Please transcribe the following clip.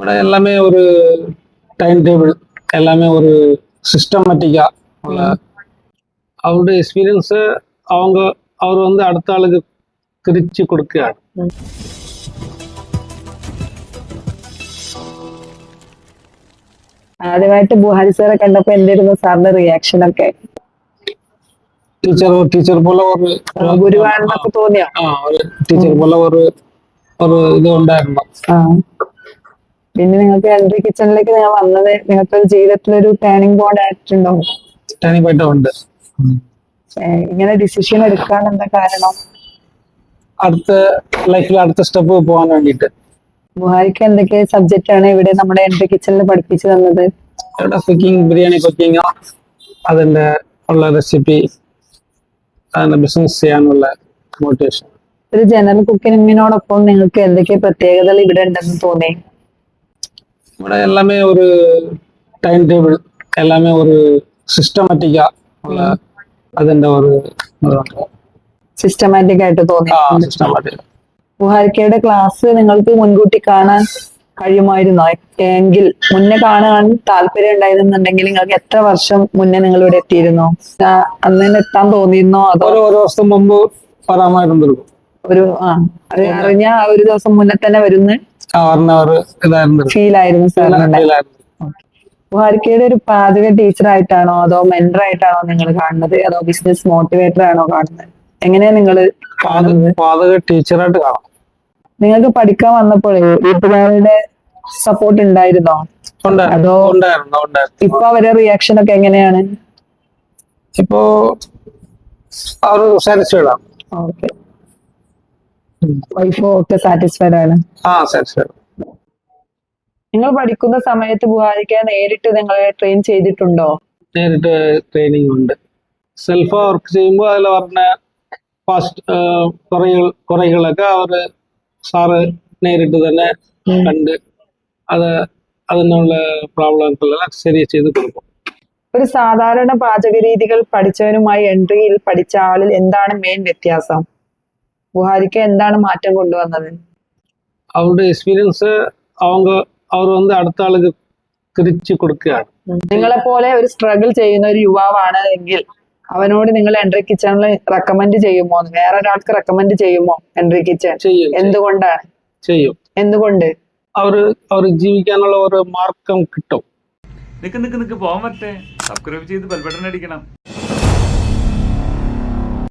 ഇവിടെ எல்லாமே ஒரு டைம் டேபிள் எல்லாமே ஒரு சிஸ்டமேட்டிக்கா உள்ள அவருடைய எக்ஸ்பீரியன்ஸு அவங்க அவர் வந்து அடுத்த ஆளுக்கு തിരിച്ചു കൊടുക്കുകയാണ് ആദ്യമായിട്ട് ബുഹാരി സാറെ കണ്ടപ്പോ എന്തായിരുന്നു സാറിന്റെ റിയാക്ഷൻ ഒക്കെ ടീച്ചർ ടീച്ചർ പോലെ ഒരു ഗുരുവാണെന്നൊക്കെ തോന്നിയോ ആ ഒരു ടീച്ചർ പോലെ ഒരു ഒരു ഇത് ഉണ്ടായിരുന്നു ആ പിന്നെ നിങ്ങൾക്ക് എൻട്രി കിച്ചണിലേക്ക് ഞാൻ വന്നത് നിങ്ങൾക്ക് ജീവിതത്തിലൊരു ടേണിംഗ് പോയിന്റ് ആയിട്ടുണ്ടോ ടൈനിപ്പായിട്ട് ഉണ്ട്. ഇങ്ങനെ ഡിസിഷൻ എടുക്കാൻ എന്താ കാരണം? അടുത്ത ലൈഫിൽ അടുത്ത സ്റ്റെപ്പ് പോകാൻ വേണ്ടിട്ട് ബുഹാരിക്ക് എന്തൊക്കെ സബ്ജക്റ്റ് ആണ് ഇവിടെ നമ്മുടെ എൻട്രി കിച്ചണിൽ പഠിപ്പിച്ചു തന്നത്? കുക്കിംഗ് ബിരിയാണി കുക്കിംഗ് അതിന്റെ ഉള്ള റെസിപ്പി അതിന്റെ ബിസിനസ് ചെയ്യാനുള്ള മോട്ടിവേഷൻ ഒരു ജനറൽ കുക്കിങ്ങിനോടൊപ്പം നിങ്ങൾക്ക് എന്തൊക്കെ പ്രത്യേകതകൾ ഇവിടെ ഉണ്ടെന്ന് തോന്നി? ഇവിടെ எல்லாமே ஒரு டைம் டேபிள் எல்லாமே ஒரு சிஸ்டமேட்டிக்கா உள்ள അതിന്റെ ഒരു ഇതുണ്ട്. സിസ്റ്റമാറ്റിക് ആയിട്ട് തോന്നി ആ സിസ്റ്റമാറ്റിക് ബുഹാരിക്കയുടെ ക്ലാസ് നിങ്ങൾക്ക് മുൻകൂട്ടി കാണാൻ കഴിയുമായിരുന്നോ എങ്കിൽ മുന്നേ കാണാൻ താല്പര്യം ഉണ്ടായിരുന്നുണ്ടെങ്കിൽ നിങ്ങൾക്ക് എത്ര വർഷം മുന്നേ നിങ്ങൾ ഇവിടെ എത്തിയിരുന്നോ ആ, അന്ന് തന്നെ എത്താൻ തോന്നിയിരുന്നോ അതോ ഒരു ഒരു വർഷം മുമ്പ് വരാമായിരുന്നിരിക്കും ഒരു ആ അത് അറിഞ്ഞ ആ ഒരു ദിവസം മുന്നേ തന്നെ വരുന്ന ഫീൽ ആയിരുന്നു ഒരു പാചക ടീച്ചർ ആയിട്ടാണോ അതോ മെന്റർ ആയിട്ടാണോ നിങ്ങൾ കാണുന്നത്? അതോ ബിസിനസ് മോട്ടിവേറ്റർ ആണോ കാണുന്നത്? എങ്ങനെയാ നിങ്ങൾ ടീച്ചറായിട്ട് കാണാം. നിങ്ങൾക്ക് പഠിക്കാൻ വന്നപ്പോൾ വീട്ടുകാരുടെ സപ്പോർട്ട് ഉണ്ടായിരുന്നോ? അതോ ഇപ്പൊ അവരെ റിയാക്ഷൻ ഒക്കെ എങ്ങനെയാണ്? ഇപ്പോ അവർ സാറ്റിസ്ഫൈഡ് ആണ് ഓക്കെ വൈഫും ഒക്കെ സാറ്റിസ്ഫൈഡ് ആണ്. ആ സാറ്റിസ്ഫൈഡ് നിങ്ങൾ പഠിക്കുന്ന സമയത്ത് ബുഹാരിക്ക് നേരിട്ട് നിങ്ങളെ ട്രെയിൻ ചെയ്തിട്ടുണ്ടോ? നേരിട്ട് ട്രെയിനിങ് ഉണ്ട്. സെൽഫ് വർക്ക് ചെയ്യുമ്പോൾ അതിൽ പറഞ്ഞ ഫാസ്റ്റ് കുറകൾ കുറകളൊക്കെ അവർ സാറ് നേരിട്ട് തന്നെ കണ്ട് അത് അതിനുള്ള പ്രോബ്ലങ്ങളെല്ലാം ശരി ചെയ്ത് കൊടുക്കും. ഒരു സാധാരണ പാചക രീതികൾ പഠിച്ചവനുമായി എൻട്രിയിൽ പഠിച്ച ആളിൽ എന്താണ് മെയിൻ വ്യത്യാസം? ബുഹാരിക്ക എന്താണ് മാറ്റം കൊണ്ടുവന്നത് അവരുടെ എക്സ്പീരിയൻസ് அவங்க അവർ வந்து അടുത്ത ആൾക്ക് തിരിച്ചു കൊടുക്കുകയാണ് നിങ്ങളെ പോലെ ഒരു സ്ട്രഗിൾ ചെയ്യുന്ന ഒരു യുവാവാണ് എങ്കിൽ അവനോട് നിങ്ങൾ എൻട്രി കിച്ചണിൽ റെക്കമെൻഡ് ചെയ്യുമോ വേറെ ഒരാൾക്ക് റെക്കമെൻഡ് ചെയ്യുമോ എൻട്രി കിച്ചൺ ചെയ്യും എന്തുകൊണ്ടാണ് ചെയ്യും എന്തുകൊണ്ട് അവർ അവർ ജീവിക്കാനുള്ള ഒരു മാർഗം കിട്ടും നിക്ക് നിക്ക് നിക്ക് പോകാൻ പറ്റേ സബ്സ്ക്രൈബ് ചെയ്ത് ബെൽബട്ടൺ അടിക്കണം